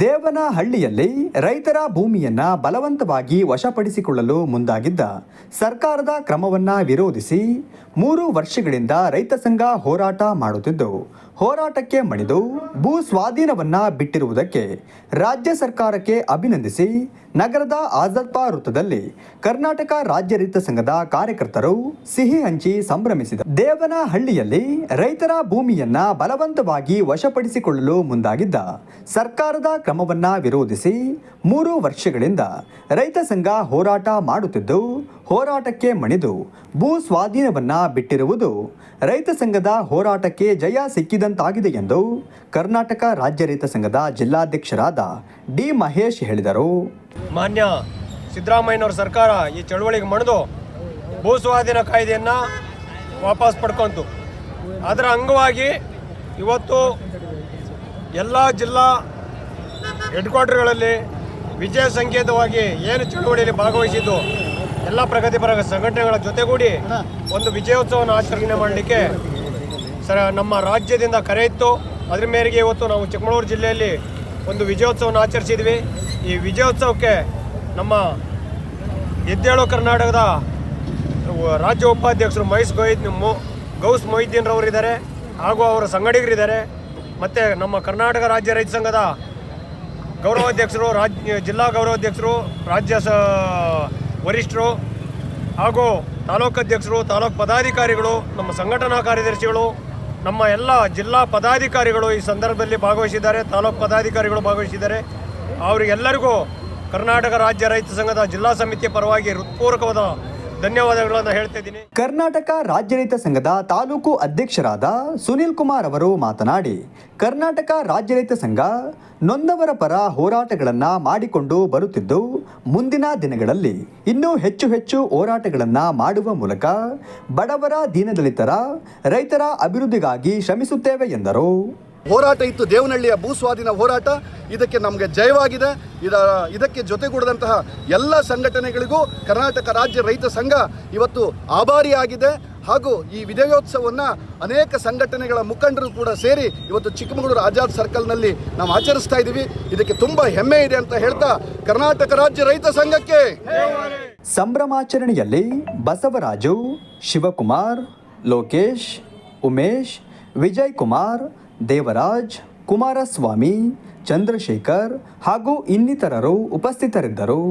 ದೇವನಹಳ್ಳಿಯಲ್ಲಿ ರೈತರ ಭೂಮಿಯನ್ನ ಬಲವಂತವಾಗಿ ವಶಪಡಿಸಿಕೊಳ್ಳಲು ಮುಂದಾಗಿದ್ದ ಸರ್ಕಾರದ ಕ್ರಮವನ್ನ ವಿರೋಧಿಸಿ ಮೂರು ವರ್ಷಗಳಿಂದ ರೈತ ಸಂಘ ಹೋರಾಟ ಮಾಡುತ್ತಿದ್ದು ಹೋರಾಟಕ್ಕೆ ಮಣಿದು ಭೂ ಸ್ವಾಧೀನವನ್ನ ಬಿಟ್ಟಿರುವುದಕ್ಕೆ ರಾಜ್ಯ ಸರ್ಕಾರಕ್ಕೆ ಅಭಿನಂದಿಸಿ ನಗರದ ಆಜಾದ್ಪ ವೃತ್ತದಲ್ಲಿ ಕರ್ನಾಟಕ ರಾಜ್ಯ ರೈತ ಸಂಘದ ಕಾರ್ಯಕರ್ತರು ಸಿಹಿ ಹಂಚಿ ಸಂಭ್ರಮಿಸಿದರು ದೇವನಹಳ್ಳಿಯಲ್ಲಿ ರೈತರ ಭೂಮಿಯನ್ನ ಬಲವಂತವಾಗಿ ವಶಪಡಿಸಿಕೊಳ್ಳಲು ಮುಂದಾಗಿದ್ದ ಸರ್ಕಾರದ ಕ್ರಮವನ್ನ ವಿರೋಧಿಸಿ ಮೂರು ವರ್ಷಗಳಿಂದ ರೈತ ಸಂಘ ಹೋರಾಟ ಮಾಡುತ್ತಿದ್ದು, ಹೋರಾಟಕ್ಕೆ ಮಣಿದು ಭೂ ಸ್ವಾಧೀನವನ್ನ ಬಿಟ್ಟಿರುವುದು ರೈತ ಸಂಘದ ಹೋರಾಟಕ್ಕೆ ಜಯ ಸಿಕ್ಕಿದಂತಾಗಿದೆ ಎಂದು ಕರ್ನಾಟಕ ರಾಜ್ಯ ರೈತ ಸಂಘದ ಜಿಲ್ಲಾಧ್ಯಕ್ಷರಾದ ಡಿ ಮಹೇಶ್ ಹೇಳಿದರು. ಮಾನ್ಯ ಸಿದ್ದರಾಮಯ್ಯನವ್ರ ಸರ್ಕಾರ ಈ ಚಳವಳಿಗೆ ಮಣಿದು ಭೂ ಸ್ವಾಧೀನ ಕಾಯ್ದೆಯನ್ನು ವಾಪಸ್ ಪಡ್ಕೊಂತು. ಅದರ ಅಂಗವಾಗಿ ಇವತ್ತು ಎಲ್ಲ ಜಿಲ್ಲಾ ಹೆಡ್ ಕ್ವಾರ್ಟರ್ಗಳಲ್ಲಿ ವಿಜಯ ಸಂಕೇತವಾಗಿ ಏನು ಚಳವಳಿಯಲ್ಲಿ ಭಾಗವಹಿಸಿದ್ದು ಎಲ್ಲ ಪ್ರಗತಿಪರ ಸಂಘಟನೆಗಳ ಜೊತೆಗೂಡಿ ಒಂದು ವಿಜಯೋತ್ಸವವನ್ನು ಆಚರಣೆ ಮಾಡಲಿಕ್ಕೆ ಸರ ನಮ್ಮ ರಾಜ್ಯದಿಂದ ಕರೆ ಇತ್ತು. ಅದ್ರ ಮೇರೆಗೆ ಇವತ್ತು ನಾವು ಚಿಕ್ಕಮಗಳೂರು ಜಿಲ್ಲೆಯಲ್ಲಿ ಒಂದು ವಿಜಯೋತ್ಸವವನ್ನು ಆಚರಿಸಿದ್ವಿ. ಈ ವಿಜಯೋತ್ಸವಕ್ಕೆ ನಮ್ಮ ಎದ್ದೇಳು ಕರ್ನಾಟಕದ ರಾಜ್ಯ ಉಪಾಧ್ಯಕ್ಷರು ಮಹೇಶ್ ಗೊಯ್ದ್ ಮೊ, ಗೌಸ್ ಮೊಹಿದ್ದೀನ್ ರವರಿದ್ದಾರೆ ಹಾಗೂ ಅವರ ಸಂಗಡಿಗರಿದ್ದಾರೆ ಮತ್ತು ನಮ್ಮ ಕರ್ನಾಟಕ ರಾಜ್ಯ ರೈತ ಸಂಘದ ಗೌರವಾಧ್ಯಕ್ಷರು, ರಾಜ್, ಜಿಲ್ಲಾ ಗೌರವಾಧ್ಯಕ್ಷರು, ರಾಜ್ಯ ಸ, ವರಿಷ್ಠರು ಹಾಗೂ ತಾಲೂಕು ಅಧ್ಯಕ್ಷರು ತಾಲೂಕು ಪದಾಧಿಕಾರಿಗಳು, ನಮ್ಮ ಸಂಘಟನಾ ಕಾರ್ಯದರ್ಶಿಗಳು ನಮ್ಮ ಎಲ್ಲ ಜಿಲ್ಲಾ ಪದಾಧಿಕಾರಿಗಳು ಈ ಸಂದರ್ಭದಲ್ಲಿ ಭಾಗವಹಿಸಿದ್ದಾರೆ, ತಾಲೂಕು ಪದಾಧಿಕಾರಿಗಳು ಭಾಗವಹಿಸಿದ್ದಾರೆ. ಅವರಿಗೆಲ್ಲರಿಗೂ ಕರ್ನಾಟಕ ರಾಜ್ಯ ರೈತ ಸಂಘದ ಜಿಲ್ಲಾ ಸಮಿತಿಯ ಪರವಾಗಿ ಹೃತ್ಪೂರ್ವಕವಾದ ಧನ್ಯವಾದಗಳನ್ನು ಹೇಳ್ತಾ ಕರ್ನಾಟಕ ರಾಜ್ಯ ರೈತ ಸಂಘದ ತಾಲೂಕು ಅಧ್ಯಕ್ಷರಾದ ಸುನಿಲ್ ಕುಮಾರ್ ಅವರು ಮಾತನಾಡಿ, ಕರ್ನಾಟಕ ರಾಜ್ಯ ರೈತ ಸಂಘ ನೊಂದವರ ಪರ ಹೋರಾಟಗಳನ್ನು ಮಾಡಿಕೊಂಡು ಬರುತ್ತಿದ್ದು, ಮುಂದಿನ ದಿನಗಳಲ್ಲಿ ಇನ್ನೂ ಹೆಚ್ಚು ಹೆಚ್ಚು ಹೋರಾಟಗಳನ್ನು ಮಾಡುವ ಮೂಲಕ ಬಡವರ ದೀನದಲಿತರ ರೈತರ ಅಭಿವೃದ್ಧಿಗಾಗಿ ಶ್ರಮಿಸುತ್ತೇವೆ ಎಂದರು. ಹೋರಾಟ ಇತ್ತು ದೇವನಹಳ್ಳಿಯ ಭೂ ಸ್ವಾಧೀನ ಹೋರಾಟ. ಇದಕ್ಕೆ ನಮಗೆ ಜಯವಾಗಿದೆ. ಇದ, ಇದಕ್ಕೆ ಜೊತೆಗೂಡಿದಂತಹ ಎಲ್ಲ ಸಂಘಟನೆಗಳಿಗೂ ಕರ್ನಾಟಕ ರಾಜ್ಯ ರೈತ ಸಂಘ ಇವತ್ತು ಆಭಾರಿಯಾಗಿದೆ. ಹಾಗೂ ಈ ವಿಜಯೋತ್ಸವವನ್ನು ಅನೇಕ ಸಂಘಟನೆಗಳ ಮುಖಂಡರು ಕೂಡ ಸೇರಿ ಇವತ್ತು ಚಿಕ್ಕಮಗಳೂರು ಆಜಾದ್ ಸರ್ಕಲ್ನಲ್ಲಿ ನಾವು ಆಚರಿಸ್ತಾ ಇದ್ದೀವಿ. ಇದಕ್ಕೆ ತುಂಬ ಹೆಮ್ಮೆ ಇದೆ ಅಂತ ಹೇಳ್ತಾ ಕರ್ನಾಟಕ ರಾಜ್ಯ ರೈತ ಸಂಘಕ್ಕೆ. ಸಂಭ್ರಮಾಚರಣೆಯಲ್ಲಿ ಬಸವರಾಜು, ಶಿವಕುಮಾರ್, ಲೋಕೇಶ್, ಉಮೇಶ್, ವಿಜಯ್ ಕುಮಾರ್ ದೇವರಾಜ್ ಕುಮಾರಸ್ವಾಮಿ ಚಂದ್ರಶೇಖರ್ ಹಾಗೂ ಇನ್ನಿತರರು ಉಪಸ್ಥಿತರಿದ್ದರು.